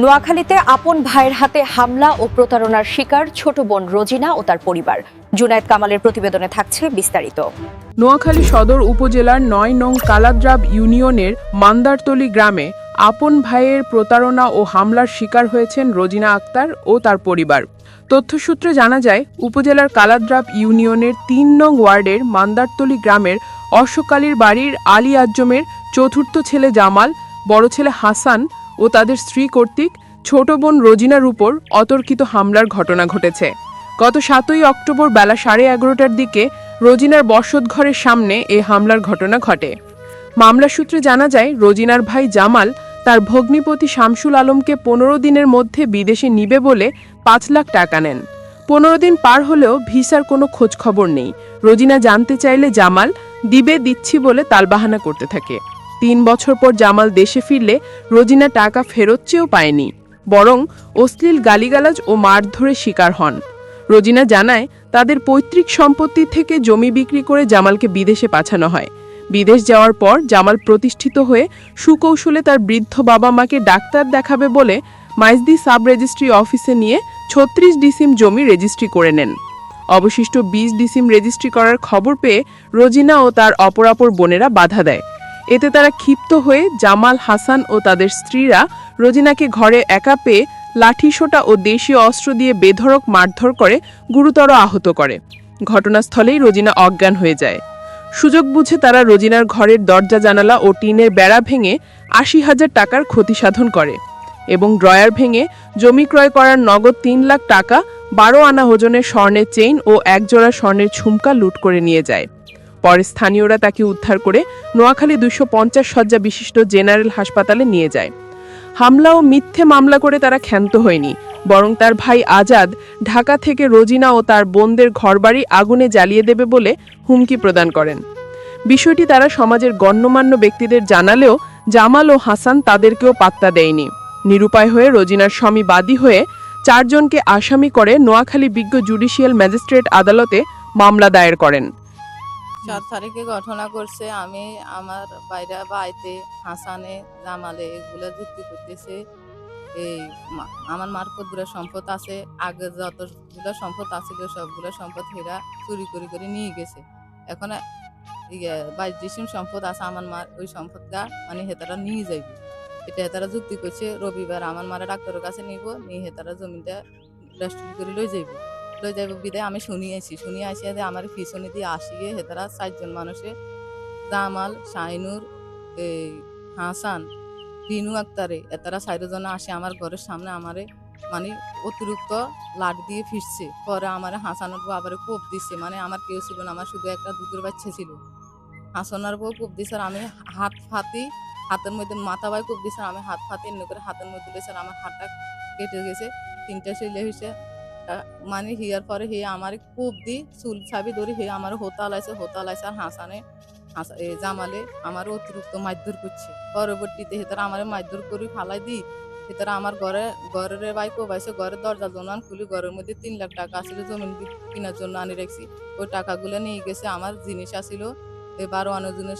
নোয়াখালীতে আপন ভাইয়ের হাতে হামলা ও প্রতারণার শিকার ছোট বোন রোজিনা ও তার পরিবার। জুনায়েদ কামালের প্রতিবেদনে থাকছে বিস্তারিত। নোয়াখালী সদর উপজেলার নয় নং কালাদ্রাব ইউনিয়নের মান্দারতলি গ্রামে আপন ভাইয়ের প্রতারণা ও হামলার শিকার হয়েছেন রোজিনা আক্তার ও তার পরিবার। তথ্যসূত্রে জানা যায়, উপজেলার কালাদ্রাব ইউনিয়নের তিন নং ওয়ার্ডের মান্দারতলি গ্রামের অশোকালীর বাড়ির আলী আজ্জমের চতুর্থ ছেলে জামাল, বড় ছেলে হাসান ও তাদের স্ত্রী কর্তৃক ছোট বোন রোজিনার উপর অতর্কিত হামলার ঘটনা ঘটেছে। গত সাতই অক্টোবর বেলা সাড়ে এগারোটার দিকে রোজিনার বসতঘরের সামনে এ হামলার ঘটনা ঘটে। মামলা সূত্রে জানা যায়, রোজিনার ভাই জামাল তার ভগ্নিপতি শামসুল আলমকে পনেরো দিনের মধ্যে বিদেশে নিবে বলে পাঁচ লাখ টাকা নেন। পনেরো দিন পার হলেও ভিসার কোনো খোঁজ খবর নেই। রোজিনা জানতে চাইলে জামাল দিবে দিচ্ছি বলে তালবাহানা করতে থাকে। তিন বছর পর জামাল দেশে ফিরলে রোজিনা টাকা ফেরত চেয়েও পায়নি, বরং অশ্লীল গালিগালাজ ও মারধরের শিকার হন। রোজিনা জানায়, তাদের পৈতৃক সম্পত্তি থেকে জমি বিক্রি করে জামালকে বিদেশে পাঠানো হয়। বিদেশ যাওয়ার পর জামাল প্রতিষ্ঠিত হয়ে সুকৌশলে তার বৃদ্ধ বাবা মাকে ডাক্তার দেখাবে বলে মাইজদি সাব রেজিস্ট্রি অফিসে নিয়ে ছত্রিশ ডিসিম জমি রেজিস্ট্রি করে নেন। অবশিষ্ট বিশ ডিসিম রেজিস্ট্রি করার খবর পেয়ে রোজিনা ও তার অপরাপর বোনেরা বাধা দেয়। এতে তারা ক্ষিপ্ত হয়ে জামাল হাসান ও তাদের স্ত্রীরা রোজিনাকে ঘরে একা পেয়ে লাঠিসোটা ও দেশীয় অস্ত্র দিয়ে বেধড়ক মারধর করে গুরুতর আহত করে। ঘটনাস্থলেই রোজিনা অজ্ঞান হয়ে যায়। সুযোগ বুঝে তারা রোজিনার ঘরের দরজা, জানালা ও টিনের বেড়া ভেঙে আশি হাজার টাকার ক্ষতি সাধন করে এবং ড্রয়ার ভেঙে জমি ক্রয় করার নগদ তিন লাখ টাকা বারো আনা ওজনের স্বর্ণের চেইন ও একজোড়া স্বর্ণের ঝুমকা লুট করে নিয়ে যায়। পরে স্থানীয়রা তাকে উদ্ধার করে নোয়াখালী দুশো পঞ্চাশ শয্যা বিশিষ্ট জেনারেল হাসপাতালে নিয়ে যায়। হামলা ও মিথ্যে মামলা করে তারা ক্ষান্ত হয়নি, বরং তার ভাই আজাদ ঢাকা থেকে রোজিনা ও তার বোনদের ঘরবাড়ি আগুনে জ্বালিয়ে দেবে বলে হুমকি প্রদান করেন। বিষয়টি তারা সমাজের গণ্যমান্য ব্যক্তিদের জানালেও জামাল ও হাসান তাদেরকেও পাত্তা দেয়নি। নিরুপায় হয়ে রোজিনার স্বামী বাদী হয়ে চারজনকে আসামি করে নোয়াখালী বিজ্ঞ জুডিশিয়াল ম্যাজিস্ট্রেট আদালতে মামলা দায়ের করেন। সাত তারিখে ঘটনা করছে আমি আমার বাইরে বাড়িতে হাসানে, জামালে এগুলো যুক্তি করতেছে। এই আমার মার কতগুলো সম্পদ আছে, আগে যতগুলো সম্পদ আছিল সবগুলো সম্পদ হেরা চুরি করে করে নিয়ে গেছে। এখন ইয়ে বাইশ ডিসিম সম্পদ আছে আমার মার, ওই সম্পদটা মানে হেতারা নিয়ে যাইবে। এটা হেতারা যুক্তি করছে, রবিবার আমার মারা ডাক্তারের কাছে নিব, নিয়ে হেতারা জমিটা রেস্ট্রি করে লই যাইব। লই যাইব বিদায় আমি শুনিয়েছি। আইছি শুনি আসিয়া আমার পিছনে দিয়ে আসিয়ে হেতারা চারজন মানুষে, জামাল শাহিনুর এই হাসান, রিনু আক্তারে এতারা চারজন আসে আমার ঘরের সামনে আমারে মানে অতিরিক্ত লাট দিয়ে ফিরছে। পরে আমার হাসানোর বউ আবার কোপ দিচ্ছে মানে আমার কেউ ছিল না, আমার শুধু একটা দুধের বাচ্চা ছিল। হাসানোর বউ কোপ দিছে আর আমি হাত ফাতি, হাতের মধ্যে মাথা বাই কোপ দিছে আমি হাত ফাতি এমনি করে হাতের মধ্যে আর আমার হাতটা কেটে গেছে। তিনটা ছেলে হয়েছে মানে হিয়ার পরে হে আমার কূপ দি চুল ছাবি ধরে হে আমার হোতাল লাইছে হোতাল লাইছে আর হাসানে জামালে আমার অতিরিক্ত মারধর করছে। পরবর্তীতে হেতারা আমার মারধর করে ফালাই দি হেতারা আমার ঘরে, ঘরের বাই কোবাইছে ঘরের দরজা জনান খুলি, ঘরের মধ্যে তিন লাখ টাকা আসলে জমিন কেনার জন্য আনি রাখছি। ওই টাকাগুলো নিয়ে গেছে, আমার জিনিস আসিল বারো আনের জনের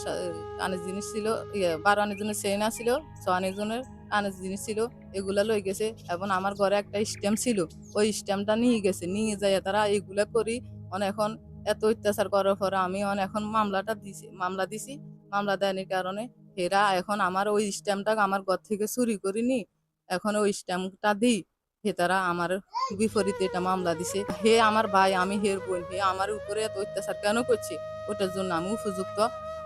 কানের জিনিস ছিল ইয়ে বারো আনের জনের চেন আসিল, ছ আনের জনের কানের জিনিস ছিল, এগুলা লই গেছে। এবং আমার ঘরে একটা স্ট্যাম্প ছিল। ওই স্ট্যাম্পটা নিয়ে গেছে। নিয়ে যায় তারা এগুলা করি মানে এখন এত অত্যাচার করার পরে আমি অন এখন মামলাটা দিছি, মামলা দিছি। মামলা দেয়নির কারণে হেরা এখন আমার ওই স্ট্যাম্পটা আমার ঘর থেকে চুরি করিনি। এখন ওই স্ট্যাম্পটা দিই। হে তারা আমার বিপরীতে এটা মামলা দিছে। হে আমার ভাই, আমি হের বোন, হে আমার উপরে এত অত্যাচার কেন করছে? ওটার জন্য আমি উপযুক্ত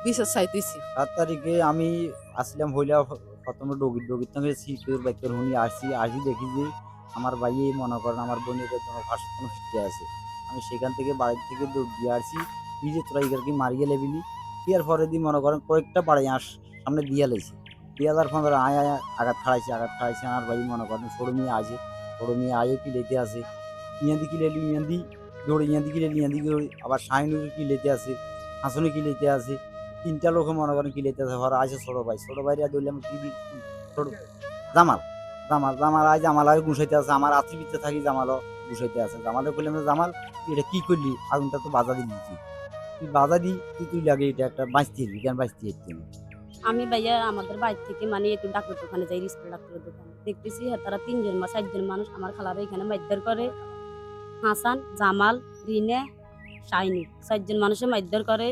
বিচার চাইতেছি। সাত তারিখে আমি আসলাম হইলা প্রথমে ডগি ডগির সঙ্গে সিটের বাইকের হুনি আসি আসি দেখি যে আমার ভাইয়ে মনে করেন আমার বোনের জন্য কোনো ফিরতে আছে আমি সেখান থেকে বাড়ির থেকে দৌড় দিয়ে আসি, নিজে তোরা এগারকে মারিয়ে লেবিলি দিয়ার পরে দিয়ে মনে করেন কয়েকটা বাড়ি আস সামনে দিয়া লেছি। দিয়া যার ফোন আয় আয় আঘাত খাড়াইছে আঘাত খাড়াইছে আমার ভাই মনে করেন ছোটো মেয়ে আছে ছোটো মেয়ে আয়ও কি লেতে আছে। ইয়াদি কি লেলি ইয়াদি দৌড়ে ইয়াদি কি লেলি ইয়াদি আবার শাহিনুর কি লেতে আছে হাসনে কি লেতে আছে। তিনটা লোক মনে করেন কি লেতে ঘর আছে ছোট ভাই। ছোট ভাই দৌড়লে আমি কি ছোট জামাল জামাল জামাল আজ জামাল আগে গুছাইতে আছে। আমার আত্মীয় ভিতরে থাকি জামালও গুছাইতে আছে। জামালে বললাম জামাল এটা কি করলি? আগুনটা তো বাধা দিলি তুই তুই বাধা দি তুই তুই লাগে এটা একটা বাঁচতে কেন বাঁচতে আমি ভাইয়া আমাদের বাড়ি থেকে মানে একটু ডাক্তার দোকানে যাই রিস্পেল ডাক্তারের দোকানে। দেখতেছি হ্যাঁ, তারা তিনজন বা চারজন মানুষ আমার খালারা এখানে মাইদ্দার করে। হাসান জামাল রিনে শাইনি চারজন মানুষে মাইদ্দার করে।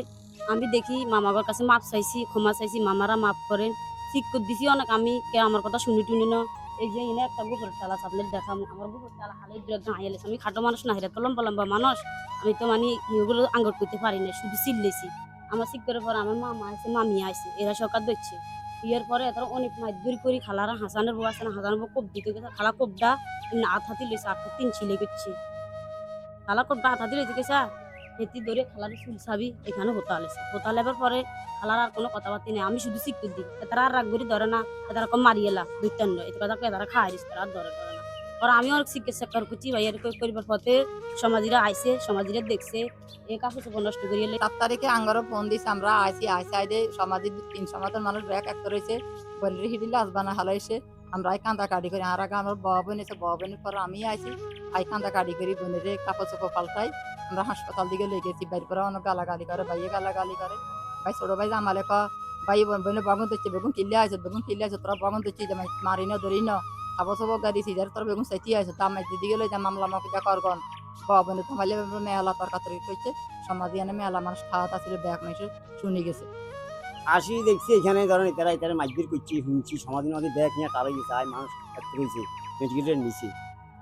আমি দেখি মামাবার কাছে মাপ চাইছি, ক্ষমা চাইছি, মামারা মাপ করেন ঠিক করে দিছি অনেক। আমি কে আমার কথা শুনি টুনি না। এই যে এনে একটা গোবর চালা আপনার দেখাম। আমার গোবর চালা হালে দু একদম আমি খাটো মানুষ না, হেরা তো লম্বা লম্বা মানুষ। আমি তো মানে ইয়েগুলো আঙ্গট করতে পারি না শুধু চিল্লেছি আমার করে পরে আমার মামা আছে মামি আছে এরা সকাল দিচ্ছে ইয়ার পরে তারা অনেক মাইদুরি করি খালারা হাসানের বউ আছে না, হাসানের বউ দিতে গেছে। খালা এমনি আট হাতি লইছে আট তিন ছিলে করছে। খালা কোপটা আট হাতি লইতে গেছে। হেতি ধরে খালার চুল চাবি এখানে হোতা আলেছে হোতা লেবার পরে খালার আর কোনো কথাবার্তা নেই। আমি শুধু শিখতে দিই তারা আর রাগ করে ধরে না তারা কম মারিয়েলা দুইটান এটা কথা তারা খাই দিচ্ছে তারা ধরে ধরে না। আর আমি অনেক শিখে শেখার করছি ভাইয়ের করিবার পথে সমাজিরা আইসে সমাজিরা দেখছে। এ কাপড় চোপড় নষ্ট করিয়ে সাত তারিখে আঙ্গারও ফোন দিছে, আমরা আইসি আইসি আইদে সমাজের তিন সমাজের মানুষ ব্যাগ এক রয়েছে বনের হিডিলে আসবানা হালাইছে। আমরা এই কান্দা কাটি করি। আর আগে আমার বাবা বোন এসে বাবা বোনের পর আমি আইছি। আই কান্দা কাটি করি বোনের কাপড় চোপড় পাল্টাই। আমরা হাসপাতাল দিকে লই গেছি, বাইর পরে অনেক গালাগালি করে, ভাইয়ে গালাগালি করে। ভাই ছোট ভাই জামালে ক, ভাই বোনে বাগুন দিচ্ছে বেগুন কিনলে আছে বেগুন কিনলে আছে তোরা বাগুন দিচ্ছি যে মারি না, ধরি না। খাব সব গাড়ি সিজার তোর বেগুন চাইতে আছে তা আমার দিদিকে লই যা, মামলা মাফিকা করগন বাবা বোনে তোমালে মেলা তরকাতরি করছে। সমাজে এনে মেলা মানুষ খাওয়াত আসলে ব্যাগ মাইসে শুনি গেছে। আসি দেখছি এখানে, ধরেন তারা এটারে মাইজবির করছি, শুনছি সমাধির মধ্যে দেখ নিয়ে তারা গেছে আয় মানুষ হয়েছে মেডিকেলের নিচে।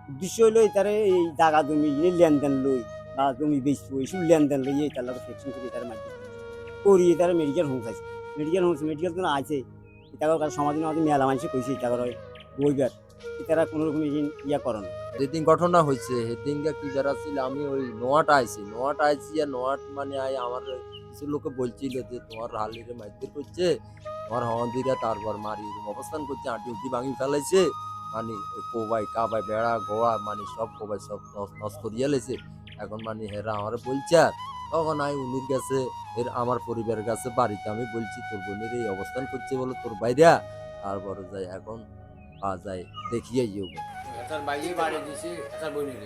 উদ্দেশ্য হইল তারে এই জায়গা জমি লেনদেন লই, বা জমি বেচবো, এইসব লেনদেন লই এই তার লোক সেকশন করে তারা মাইজবির করিয়ে তারা মেডিকেল হোম খাইছে। মেডিকেল হোম মেডিকেল কোনো আছে। তাদের কাছে সমাধির মধ্যে মেলা মানুষে কইছে তাদের বইবার। তারা কোনো রকম ইয়া করে না। যেদিন ঘটনা হয়েছে সেদিনকে কি যারা ছিল, আমি ওই নোয়াটা আইছি। নোয়াটা আইছি আর নোয়াট মানে আই আমার কিছু লোকে বলছিল যে তোমার হালিরে মাইদের করছে তোমার হন্দিরা তারপর মারি অবস্থান করছে আঁটি উটি ভাঙি ফেলাইছে মানে ওই কোবাই কাবাই বেড়া গোয়া মানে সব কোবাই সব নষ্ট নষ্ট করিয়ে লেছে। এখন মানে হেরা আমার বলছে আর। তখন আমি উনির কাছে এর আমার পরিবারের কাছে বাড়িতে আমি বলছি তোর বোনের এই অবস্থান করছে বলে তোর বাইরা। তারপরে যাই এখন পাওয়া যায় দেখিয়ে যাব তার বাইরে বাড়ি দিছে তার বোনের।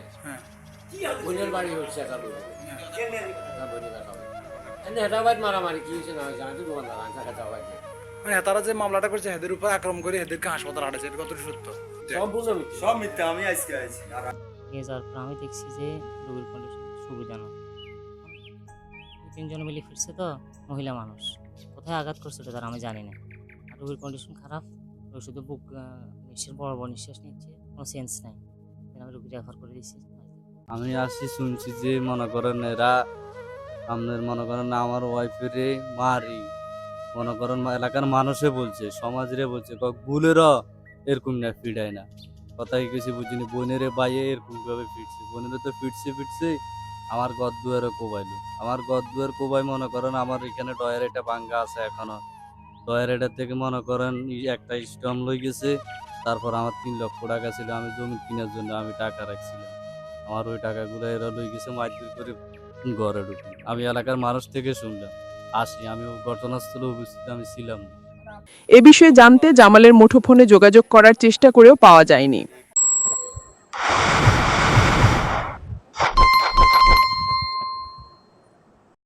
বোনের বাড়ি হচ্ছে তার বোনের। তার বোনের বাইত মারামারি কি হয়েছে না তো হেটা বাইত মানে তারা যে মামলাটা করছে এদের উপর আক্রমণ করে এদেরকে হাসপাতাল আটেছে এটা কতটা সত্য? সম্পূর্ণ মিথ্যা। সব মিথ্যা আমি আজকে আইছি নিয়ে যাওয়ার পর আমি দেখছি যে রোগীর কন্ডিশন সুবিধা না। তিনজন মিলে ফিরছে তো মহিলা মানুষ। কোথায় আঘাত করছে ওটা তার আমি জানি না। আর রোগীর কন্ডিশন খারাপ রোগী শুধু বুক নিঃশ্বাস বড় বড় নিঃশ্বাস নিচ্ছে কোনো সেন্স নাই। আমি রোগী রেফার করে দিচ্ছি আমি আসছি শুনছি যে মনে করেন এরা আপনার মনে করেন আমার ওয়াইফেরে মারি। মনে করেন এলাকার মানুষে বলছে, সমাজরে বলছে কক বুলেরও এরকম না, ফিডায় না। কথাই কিছু বুঝিনি, বোনেরে বাইয়ে এরকম ভাবে ফিরছে। বোনেরে তো ফিরছে ফিরছে, আমার গদ দুয়ারে কোবাইলো। আমার গদ দুয়ার কোবাই, মনে করেন আমার এখানে ডয়ের এটা ভাঙ্গা আছে এখনও। ডয়ের এটা থেকে মনে করেন একটা স্টম লই গেছে, তারপর আমার তিন লক্ষ টাকা ছিল, আমি জমি কেনার জন্য আমি টাকা রাখছিলাম। আমার ওই টাকাগুলো এরা লই গেছে, মারধর করে ঘরে ঢুকি আমি এলাকার মানুষ থেকে শুনলাম। আসি আমি ঘটনাস্থলে উপস্থিত, আমি ছিলাম। এ বিষয়ে জানতে জামালের মুঠোফোনে যোগাযোগ করার চেষ্টা করেও পাওয়া যায়নি।